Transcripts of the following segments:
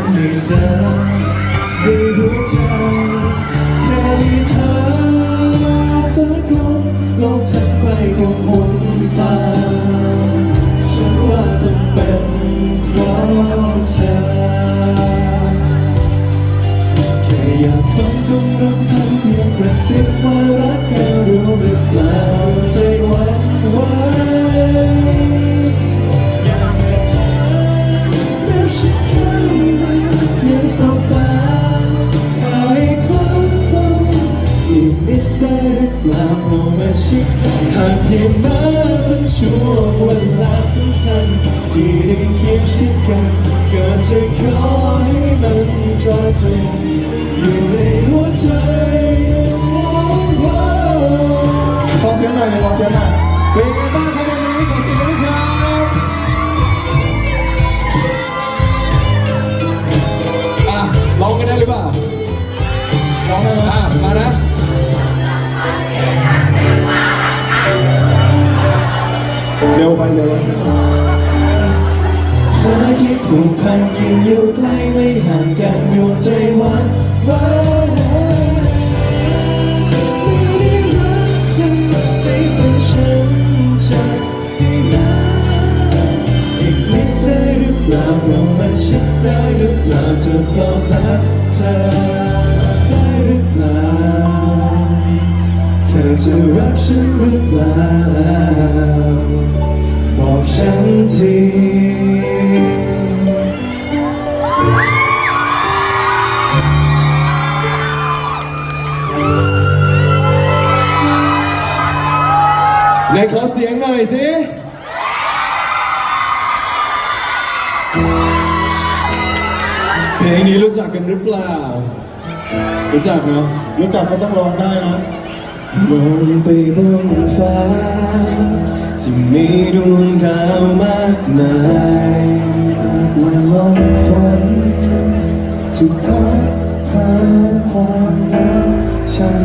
ำให้เธอได้รู้ใจแค่มีเธอสักคนโลกทั้งใบก็หมุนตาฉันว่าต้องเป็นเพราะเธอแค่อยากฟังคำรำพันเพียงกระซิบว่ารักกันรู้หรือเปล่าใจหวั่นไหว หากเพียงม้เป็นช่วงเวลาสั้นๆที่ได้เคียงชิดกันก็จะขอให้มันตราตรึงอยู่ในหัวใจว้าวขอเสียงหน่อยเลยขอเสียงหน่อยเป็นไงบ้างครับวันนี้ขอเสียงด้วยครับอะร้องกันได้หรือเปล่าร้องได้ไหมอะมานะ ร็วไปเร็วไปภารกิจผูกพันยิ่งอยู่ใกล้ไม่ห่างกันดวงใจหวันไหวไม่ได้รักใครไม่เป็นฉันจะได้ไหมอีกนิดได้หรือเปล่าเรามาชิดได้หรือเปล่าจะบอกรักเธอ ธอจะรักฉันหรือเปล่า บอกฉันทีไหนขอเสียงหน่อยสิเพลงนี้รู้จักกันหรือเปล่า รู้จักเนาะรู้จักก็ต้องร้องได้นะ มองไปบนฟ้า ที่มีดวงดาวมากมายหากว่าลมฝนจะพัดพาความรักฉัน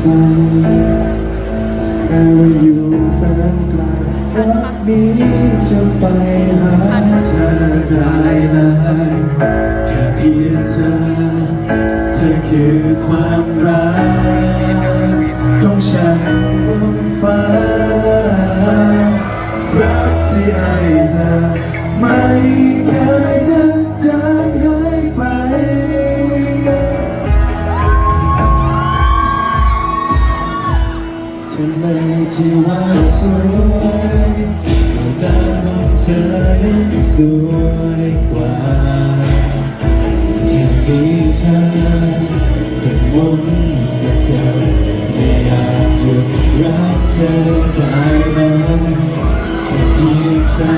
ไปแม้ว่าอยู่แสนไกลรักนี้จะไปหาเธอได้เลยแค่เพียงเธอ เธอคือความรัก ของฉันบนฟ้า รักที่ให้เธอไม่เคยจะจางหายไปทะเลที่ว่าสวยดวงตาของเธอนั้นสวยกว่าแค่มีเธอเป็นมนต์สะกดไม่ อยากหยุดรักเธอได้ไหมแค่เพียงเธอ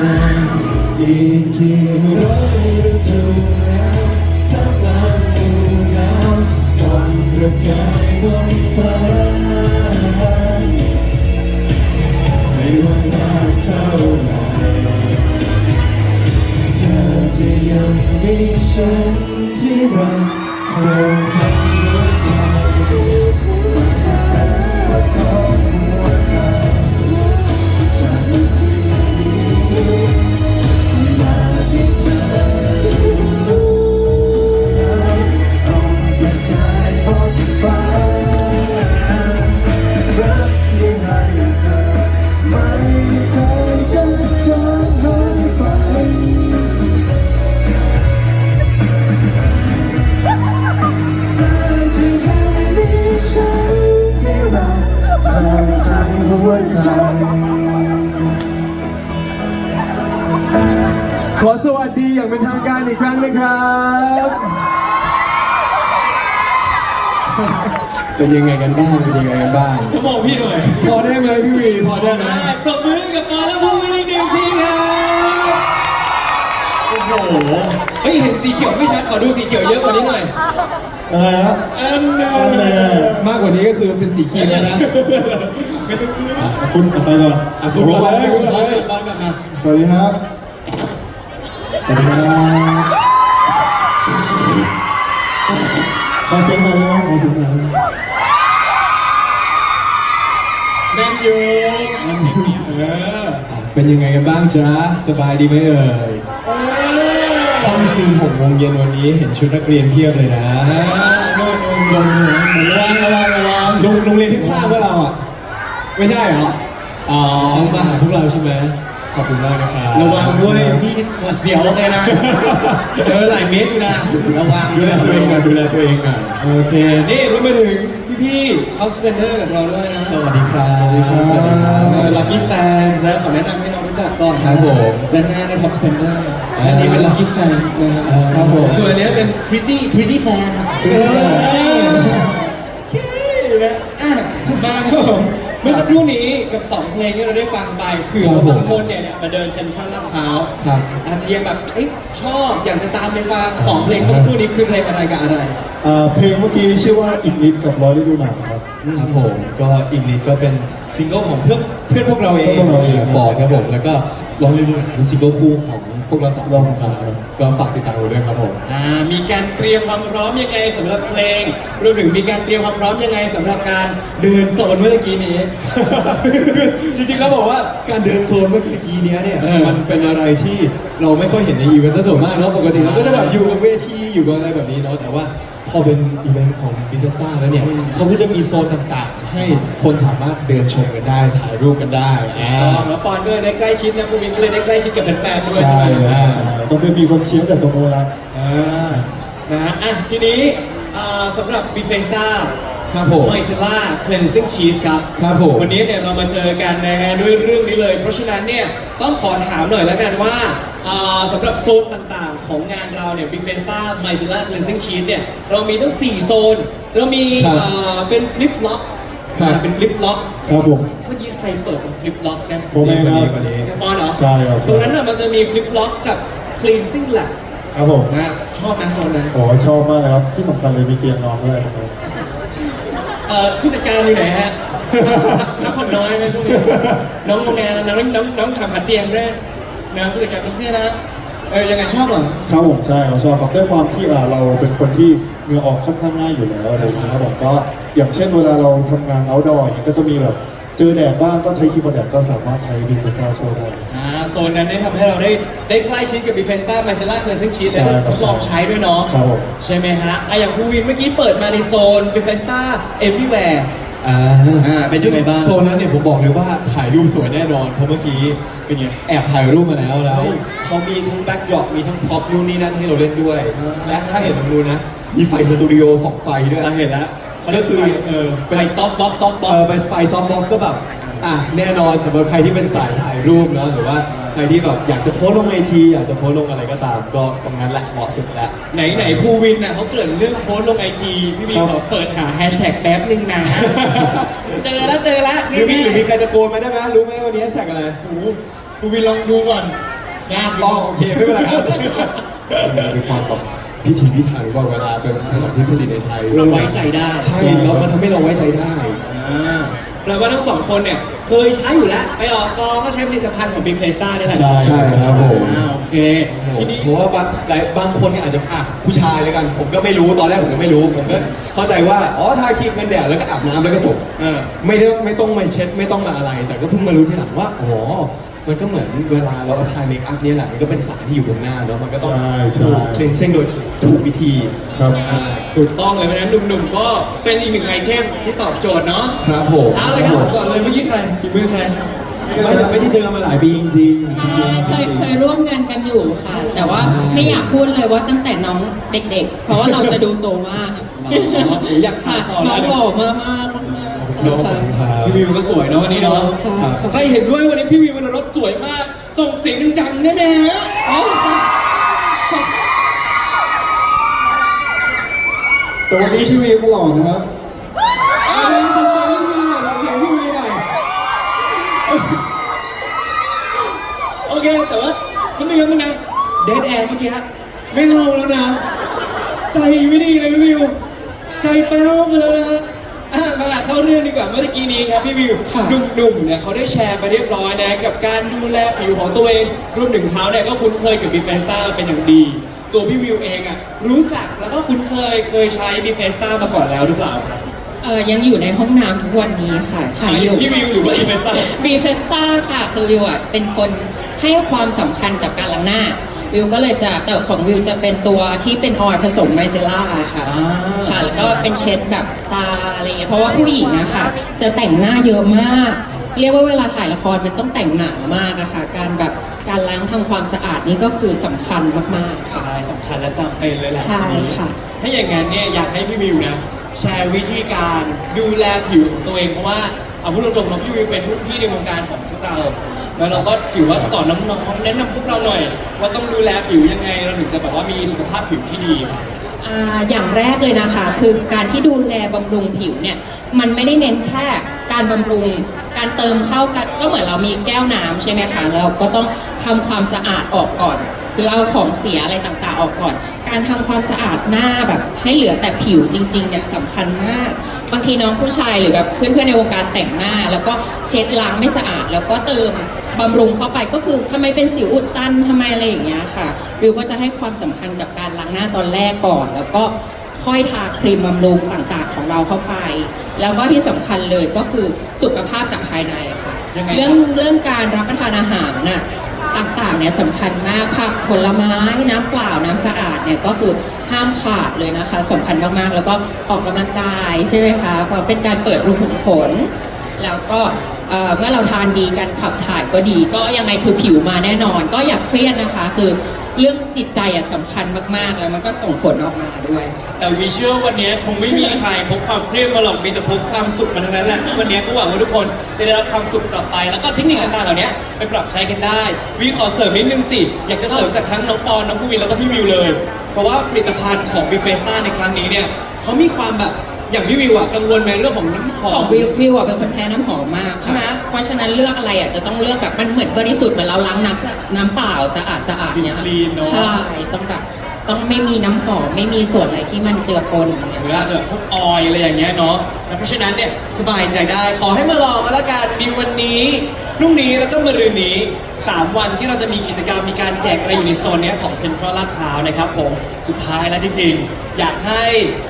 อีกกี่ร้อยฤดูแล้วท่ามกลางหมู่เงาส่องประกายบนฟ้าไม่ว่านานเท่าไหร่เธอจะยังมีฉันที่รักเธอทั้งหัวใจ วใจ ขอสวัสดีอย่างเป็นทางการอีกครั้งนะครับ เป็นยังไงกันบ้างเป็นยังไงกันบ้าง ผมบอกพี่หน่อยพอได้ไหมพี่วีพอได้ไหมได้ปรบมือกับมาแล้วพูดไม่ได้หนึ่งทีครับโอ้โหเฮ้ยเห็นสีเขียวไม่ชัดขอดูสีเขียวเยอะกว่านี้หน่อยอะไรฮะอันน่อันแน่มากกว่านี้ก็คือเป็นสีครีมแล้วนะ ไม่ต้องกลัวคุณเอาไปก่อนอะคุณก่อนเลยบอลกลับบอลกลับมาสวัสดีครับ สวัสดีครับขอเสียงหน่อยได้ไหมขอเสียงหน่อยได้ไหมแมนยูเออเป็นยังไงกันบ้างจ๊ะ สบายดีไหมเอ่ยเออค่ำคืนหกโมงเย็นวันนี้เห็นชุดนักเรียนเพียบเลยนะโน่นโน่นโน่นระวังระวังระวังโรงโรงเรียนที่ข้างพวกเราอะ ไม่ใช่เหรอ อ๋อมาหาพวกเราใช่ไหมขอบคุณมากนะครับระวังด้วยพี่หวาดเสียวเลยนะ เจอหลายเมตรอยู่นะ ระวังดูแลตัวเองหน่อยดูแลตัวเองหน่อยโอเค นี่รวมไปถึงพี่ๆเขาสเปนเดอร์กับเราด้วยนะ สวัสดีครับ สวัสดีครับสวัสดีครับลักกี้แฟนส์นะขอแนะนำให้เรารู้จักก่อนครับผมด้านหน้าในท็อปสเปนเดอร์อ่าอันนี้เป็นลักกี้แฟนส์นะอ่าครับผมส่วนอันเนี้ยเป็น pretty pretty fans Pretty fans โอเคนะอะมาครับผมเมื่อสักครู่นี้กับ2เพลงที่เราได้ฟังไปเผื่อครับผมบางคนเนี่ยเนี่ยมาเดินเซ็นทรัลลาดพร้าวครับอาจจะยังแบบเอ้ยชอบอยากจะตามไปฟังสองเพลงเมื่อสักครู่นี้คือเพลงอะไรกับอะไรอ่าเพลงเมื่อกี้ชื่อว่าอีกนิดกับร้อยฤดูหนาวครับ ครับผมก็อีกนิดก็เป็นซิงเกิลของเพื่อนเพื่อนพวกเราเองพวกเราเองฟอร์ดครับผมแล้วก็ลองเรื่อยๆเป็นซิงเกิลคู่ของพวกเราสองเราสองคนครับก็ฝากติดตามกันด้วยครับผมอ่ามีการเตรียมความพร้อมยังไงสำหรับเพลงรวมถึงมีการเตรียมความพร้อมยังไงสำหรับการเดินโซนเมื่อกี้นี้ จริงๆแล้วบอกว่าการเดินโซนเมื่อกี้เนี้ยเนี่ยเออ มันเป็นอะไรที่เราไม่ค่อยเห็นในอีเวนต์ซะส่วนมากเนาะปกติเราก็จะแบบอยู่กับเวทีอยู่กับอะไรแบบนี้เนาะแต่ว่า พอเป็นอีเวนต์ของ b ิ f สตาแล้วเนี่ยเขาก็จะมีโซนต่างๆ ให้คนสามารถเดินชมกันได้ถ่ายรูปกันได้อ่าแล้วปอนก็เลยได้ใกล้ชิดนะภูมินก็เลยได้ใกล้ชิดกับแฟนๆด้วยใช่ใช่ไหมครับก็คือมีคนเชียร์แต่ตรงโน้นแล้วอ่านะฮะอะทีนี้อ่าสำหรับ b ีเฟสตาครับผมไมเซล่าเคลนซิ่งชีสครับ ครับผม วันนี้เนี่ยเรามาเจอกันนะฮะด้วยเรื่องนี้เลย เพราะฉะนั้นเนี่ยต้องขอถามหน่อยแล้วกันว่าอ่าสำหรับโซนต่างๆ ของงานเราเนี่ยบิ๊กเฟสตาไมซิล่าเคลนซิ่งชีสเนี่ย เรามีตั้ง 4 โซน เรามีครับอ่าเป็นฟลิปล็อกครับ เป็นฟลิปล็อก ครับผม เมื่อกี้ใครเปิดเป็นฟลิปล็อกนะผมเองครับคนนี้ ปอนเหรอใช่ครับใช่ ตรงนั้นน่ะมันจะมีฟลิปล็อกกับคลีนซิ่งแลบครับผมนะชอบนะโซนนั้นโอ้ยชอบมากเลยครับ ที่สำคัญเลยมีเตียงนอนด้วยตรงนี้เอ่อผู้จัดการอยู่ไหนฮะพักผ่อนน้อยไหมช่วงนี้น้องโรงงานน้องน้องน้องทำหัดเตียงด้วยนะผู้จัดการประเทศนะ เออยังไงชอบเหรอ ครับผมใช่เราชอบครับด้วยความที่อ่าเราเป็นคนที่เหงื่อออกค่อนข้างง่ายอยู่แล้วอะไรอย่างเงี้ยครับผมก็อย่างเช่นเวลาเราทำงาน outdoor อย่างเงี้ยก็จะมีแบบเจอแดดบ้างก็ใช้ครีมกันแดดก็สามารถใช้ดีเฟซ่าช่วยได้ อ่าโซนนั้นได้ทำให้เราได้ได้ใกล้ชิดกับบีเฟสต้าไมเซล่าเคลนซิ่งชีสใช่ได้ครับทดลองใช้ด้วยเนาะครับผม ใช่ไหมฮะอะอย่างภูวินเมื่อกี้เปิดมาในโซนบีเฟสต้าเอ r ี w แวร์ อ่าอ่าเป็นยังไงบ้าง ซึ่โซนนั้นเนี่ยผมบอกเลยว่าถ่ายรูปสวยแน่นอนเพราะเมื่อกี้เป็นไงแอบถ่ายรูปมาแล้วแล้วเฮ้ยเขามีทั้งแบ็กดรอปมีทั้งพร็อพนู่นนี่นั่นให้เราเล่นด้วย และถ้าเห็นตรงนู้นนะ มีไฟสตูดิโอสองไฟด้วยใช่เห็นแล้วเขาก็จะคืคืออเอเอออเป็น ไปซอฟต์บ็อกซอฟต์บ็เออกอไปไฟซอฟต์บ็อกก็แบบอะแน่นอนสำหรับใครที่เป็นสายถ่ายรูปเนอะหรือว่าใครที่แบบอยากจะโพสต์ลงไอจีอยากจะโพสต์ลงอะไรก็ตาม ก็ตรงนั้นแหละเหมาะสุดแล้ว ไหนไหนภูวินน่ะเขาเกริ่นเรื่องโพสต์ลงไอจีพี่วีครับ ขอเปิดหาแฮชแท็กแป๊บนึงนะเจอแล้วเจอแล้วหรือมีหรือมีใครตะโกนมาได้ไหมรู้ไหมวันนี้แฮชแท็กอะไรโอ้โหภูวินลองดูก่อนยากอยู่ อ๋อโอเคไม่เป็นไรครับเป็นความแบบพิถีพิถันกว่าเวลาเป็นสถานที่ผลิตในไทยเราไว้ใจได้ ใช่แล้วมันทำให้เราไว้ใจได้ อ่า แปลว่าทั้งสองคนเนี่ยเคยใช้อยู่แล้ว ไปออกกองก็ใช้ผลิตภัณฑ์ของ Big f a s t a นี่แหละใช่ใช่ครับผม อ่าโอเคทีนี้ เพราะว่าบางหลายบางคนเนี่ยอาจจะอะผู้ชายเลยกัน ผมก็ไม่รู้ตอนแรกผมก็ไม่รู้ ผมก็เข้าใจว่าอ๋อทาครีมกันแดดแล้วก็อาบน้ำแล้วก็จบ เออ ไม่ได้ไม่ต้องมาเช็ดไม่ต้องมาอะไร แต่ก็เพิ่งมารู้ทีหลังว่า อ๋อ มันก็เหมือนเวลาเราทาเมคอัพเนี่ยแหละมันก็เป็นสารที่อยู่บนหน้าเนาะมันก็ต้องใช่ใช่ถูกคลีนซิ่งโดยถูกวิธีครับ อ่าถูกต้องเลยเพราะฉะนั้นหนุ่มๆ ก็เป็นอีกหนึ่งไอเทมที่ตอบโจทย์เนาะครับผมเอาเลยครับผมก่อนเลยเมื่อกี้ใครจิบมือใครไม่ได้ไม่ได้เจอกันมาหลายปีจริงๆจริงๆจริงๆเคยเคยร่วมงานกันอยู่ค่ะ แต่ว่าไม่อยากพูดเลยว่าตั้งแต่น้องเด็กๆ เพราะว่าเราจะดูโตมากอ๋อหนูอยากถาค่ะมต่อน้แล้อวงเดี๋หยวล่อมากมากมาก น้องขค่ะอบคุณครับพี่วิวก็สวยเนาะวันนี้เนาะค่ะใครเห็นด้วยวันนี้พี่วิววรรณรสสวยมาก ส่งเสียงดังๆแน่ๆฮะอ๋อแต่วันนี้ชีวีเขาหล่อนะครับอ่าสับเสียงพี่วีหน่อยสับเสียงพี่วีหน่อยโอเคแต่ว่ามันเป็นยังไงนะเดนแอร์เมื่อกี้ฮะไม่เอาแล้วนะ ใจไม่ดีเลยพี่วิว ใจแป้วไปแล้วนะฮะ อะมาเข้าเรื่องดีกว่าเมื่อกี้นี้ครับพี่วิวค่ะหนุ่มๆเนี่ยเขาได้แชร์ไปเรียบร้อยนะกับการดูแลผิวของตัวเองรวมถึงเขาเนี่ยก็คุ้นเคยกับบีเฟสตาเป็นอย่างดี ตัวพี่วิวเองอะรู้จักแล้วก็คุ้นเคยเคยใช้บีเฟสตามาก่อนแล้วหรือเปล่าครับเออยังอยู่ในห้องน้ำทุกวันนี้ค่ะใช้อยู่ พี่วิวหรือว่าบีเฟสตา บีเฟสตาค่ะคือวิวอะเป็นคนให้ความสำคัญกับการล้างหน้า วิวก็เลยจะแต่ของวิวจะเป็นตัวที่เป็นออยล์ผสมไมเซล่าค่ะอ่า ค่ะ แล้วก็เป็นเช็ดแบบตาอะไรเงี้ยเพราะว่าผู้หญิงอะค่ะ จะแต่งหน้าเยอะมาก เรียกว่าเวลาถ่ายละครมันต้องแต่งหนามากอะค่ะ การแบบการล้างทำความสะอาดนี่ก็คือสำคัญมากๆค่ะ ใช่สำคัญและจำเป็นเลยแหละใช่ทีนี้ค่ะ ถ้าอย่างนั้นเนี่ยอยากให้พี่วิวนะแชร์วิธีการดูแลผิวของตัวเองเพราะว่าเอาพูดตรงๆเราพี่วิวเป็นรุ่นพี่ในวงการของพวกเรา แล้วเราก็ถือว่าสอนน้องๆแนะนำพวกเราหน่อย ว่าต้องดูแลผิวยังไงเราถึงจะแบบว่ามีสุขภาพผิวที่ดีครับ อ่าอย่างแรกเลยนะคะ คือการที่ดูแลบำรุงผิวเนี่ยมันไม่ได้เน้นแค่การบำรุง การเติมเข้ากันก็เหมือนเรามีแก้วน้ำใช่ไหมคะเราก็ต้องทำความสะอาดออกก่อนคือเอาของเสียอะไรต่างๆออกก่อน การทำความสะอาดหน้าแบบ ให้เหลือแต่ผิวจริงๆเนี่ยสำคัญมาก บางทีน้องผู้ชายหรือแบบเพื่อนๆในวงการแต่งหน้า แล้วก็เช็ดล้างไม่สะอาด แล้วก็เติม บำรุงเข้าไปก็คือทำไมเป็นสิวอุดตันทำไมอะไรอย่างเงี้ยค่ะวิวก็จะให้ความสำคัญกับการล้างหน้าตอนแรกก่อน แล้วก็ค่อยทาครีมบำรุงต่างๆ ของเราเข้าไป แล้วก็ที่สำคัญเลยก็คือสุขภาพจากภายในค่ะ ยังไงครับ เรื่องเรื่องการรับประทานอาหารน่ะต่างๆเนี่ยสำคัญมากผักผลไม้น้ำเปล่าน้ำสะอาดเนี่ยก็คือห้ามขาดเลยนะคะสำคัญมากๆ แล้วก็ออกกำลังกายใช่ไหมคะเพราะเป็นการเปิดรูขุมขน แล้วก็ เมื่อเราทานดีการขับถ่ายก็ดี ก็ยังไงคือผิวมาแน่นอน ก็อย่าเครียดนะคะ คือเรื่องจิตใจอะสำคัญมากๆ แล้วมันก็ส่งผลออกมาด้วยค่ะแต่วีเชื่อวันนี้คงไม่มีใครพกความเครียดมาหรอกมีแต่พกความสุขมาทั้งนั้นแหละวันนี้ก็หวังว่าทุกคนจะได้รับความสุขกลับไป แล้วก็เทคนิคต่างๆเหล่านี้ไปปรับใช้กันได้วีขอเสริมนิดนึงสิอยากจะเสริมจากทั้งน้องปอนน้องภูวินแล้วก็พี่วิวเลย เพราะว่าผลิตภัณฑ์ของบีเฟสตาในครั้งนี้เนี่ยเขามีความแบบ อย่างพี่วิวอะกังวลในเรื่องของน้ำหอของมวิววิวอะเป็นคนแพ้น้ำหอมมากใช่ไหม ค่ะเพราะฉะนั้นเลือกอะไรอะจะต้องเลือกแบบมันเหมือนบริสุทธิ์เหมือนเราล้างน้ำสะน้ำเปล่าสะอาดสะอาดเนี่ยค่ะคลีนเนอะ ใช่ต้องแบบต้องไม่มีน้ำหอมไม่มีส่วนอะไรที่มันเจือปนอย่างเงี้ย หรืออาจจะแบบพวกออยล์อะไรอย่างเงี้ยเนาะแล้วเพราะฉะนั้นเนี่ยสบายใจได้ ขอให้มาลองมาละกันมีวันนี้ พรุ่งนี้แล้วก็มะรืนนี้ 3 วันที่เราจะมีกิจกรรมมีการแจกอะไรอยู่ในโซนเนี้ยของเซ็นทรัลลาดพร้าวนะครับผม สุดท้ายแล้วจริงๆ อยากให้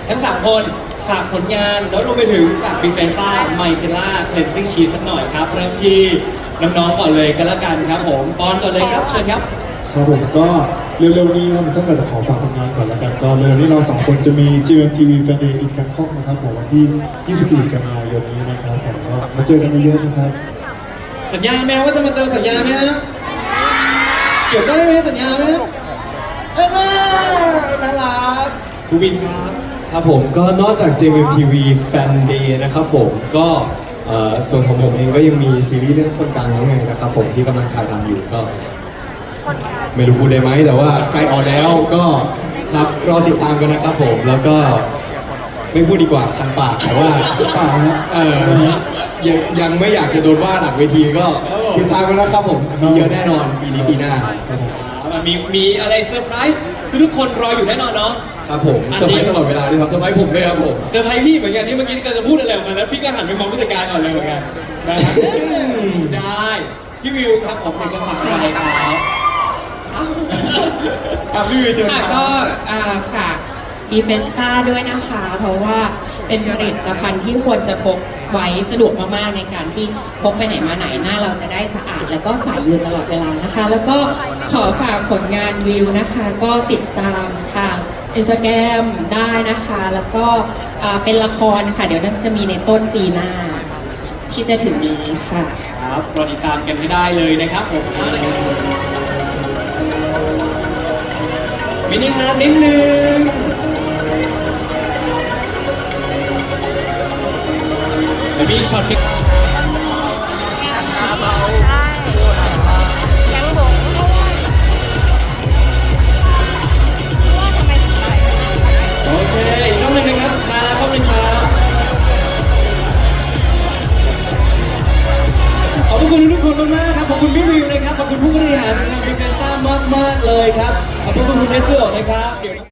ทั้ง 3 คน ฝากผลงานแล้วรวมไปถึงฝากบีเฟสต้าไมเซล่าเคลนซิ่งชีสสักหน่อยครับเริ่มที่น้องๆก่อนเลยก็แล้วกันครับผมปอนก่อนเลยครับเชิญครับ ครับผมก็เร็วๆนี้ครับผมตั้งแต่ขอฝากผลงานก่อนแล้วกันก็เร็วๆนี้เราสองคนจะมี GMTV Fan Day in Bangkok นะครับผมวันที่ 24 กันยายนนี้นะครับผมก็มาเจอกันเยอะๆนะครับ สัญญาไหมว่าจะมาเจอสัญญาไหมฮะเกี่ยวได้ไหมสัญญาไหมเอ้ยน่ารักภูวินครับ ครับผมก็นอกจาก JMTV Fan Day นะครับผมก็เอ่อส่วนของผมเองก็ยังมีซีรีส์เรื่องคนกลางแล้วไงนะครับผมที่กำลังถ่ายทำอยู่ก็ไม่รู้พูดได้ไหมแต่ว่าใกล้ออนแล้วก็ครับรอติดตามกันนะครับผมแล้วก็ไม่พูดดีกว่าคันปากแต่ว่าฝากนะเออยังยังไม่อยากจะโดนว่าหลังเวทีก็ติดตามกันนะครับผมมีเยอะแน่นอนปีนี้ปีหน้าครับผมอ่า มีมีอะไรเซอร์ไพรส์ทุกๆคนรออยู่แน่นอนเนาะ ครับผมเซอร์ไพรส์ตลอดเวลาด้วยครับเซอร์ไพรส์ผมด้วยครับผมเซอร์ไพรส์พี่เหมือนกันที่เมื่อกี้ก็จะพูดอะไรออกมาแล้วพี่ก็หันไปมองผู้จัดการก่อนเลยเหมือนกันนะครับอืมได้พี่วิวครับผมจะจะฝากอะไรครับอะพี่วิวเชิญคค่ะรับก็อ่าฝากดีเฟสตาด้วยนะคะ เพราะว่า เป็นผลิตภัณฑ์ที่ควรจะพกไว้สะดวกมากๆในการที่พกไปไหนมาไหนหน้าเราจะได้สะอาดแล้วก็ใสอยู่ตลอดเวลานะคะ แล้วก็ขอฝากผลงานวิวนะคะ ก็ติดตามทางอินสตาแกรมได้นะคะ แล้วก็เป็นละครค่ะ เดี๋ยวน่าจะมีในต้นปีหน้า ที่จะถึงนี้ค่ะ ครับรอติดตามกันให้ได้เลยนะครับผมมินิฮาร์ดนิดนึง มีช็อตที่ยังหลงด้วยว่าทำไมถึงโอเคอีกรอบหนึ่งนะครับสุดท้าแล้วรอบหนึ่งครับขอบคุณทุกคนมากๆครับขอบคุณพี่วิวนะครับขอบคุณผู้บริหารจากทางบีเฟสต้ามากๆเลยครับขอบคุณคุณเนสเซอร์นะครับเดี๋ยว